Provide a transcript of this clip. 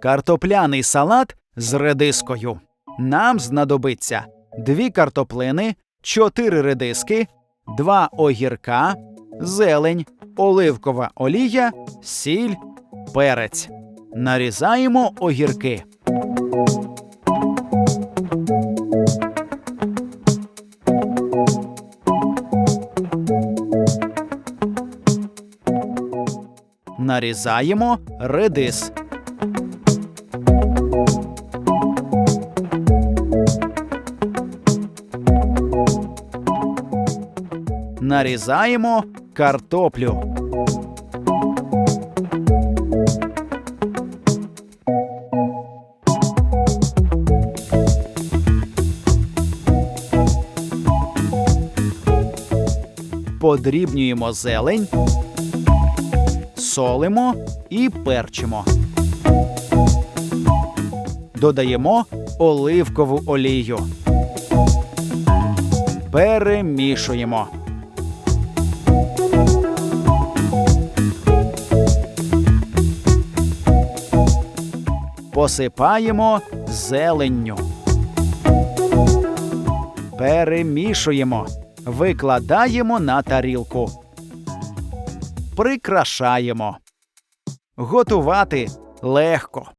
Картопляний салат з редискою. Нам знадобиться дві картоплини, чотири редиски, два огірка, зелень, оливкова олія, сіль, перець. Нарізаємо огірки. Нарізаємо редис. Нарізаємо картоплю. Подрібнюємо зелень, солимо і перчимо. Додаємо оливкову олію. Перемішуємо. Посипаємо зеленню. Перемішуємо. Викладаємо на тарілку. Прикрашаємо. Готувати легко.